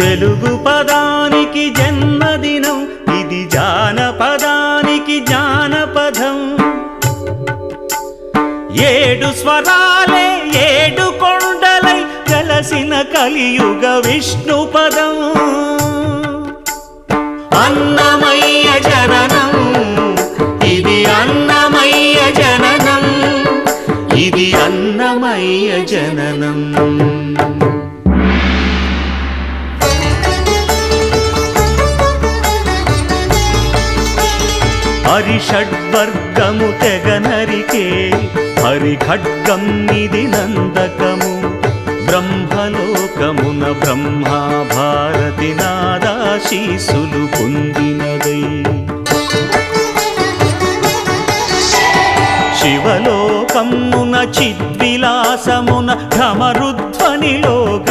తెలుగు పదానికి జన్మదినం ఇది జానపదానికి జానపదం. ఏడు స్వరాలే ఏడు కొండలై కలసిన కలియుగ విష్ణు పదం. అన్నమయ్య జననం ఇది అన్నమయ్య జననం ఇది అన్నమయ్య జననం. హరిషడ్వర్గము తెగ నరికే హరిఖడ్గం నిధి నందకము. బ్రహ్మలోకమున బ్రహ్మాభారతి నాదాశీసులు పొందినదై. శివలోకమున చిద్విలాసమున ఘమరుధ్వనిలో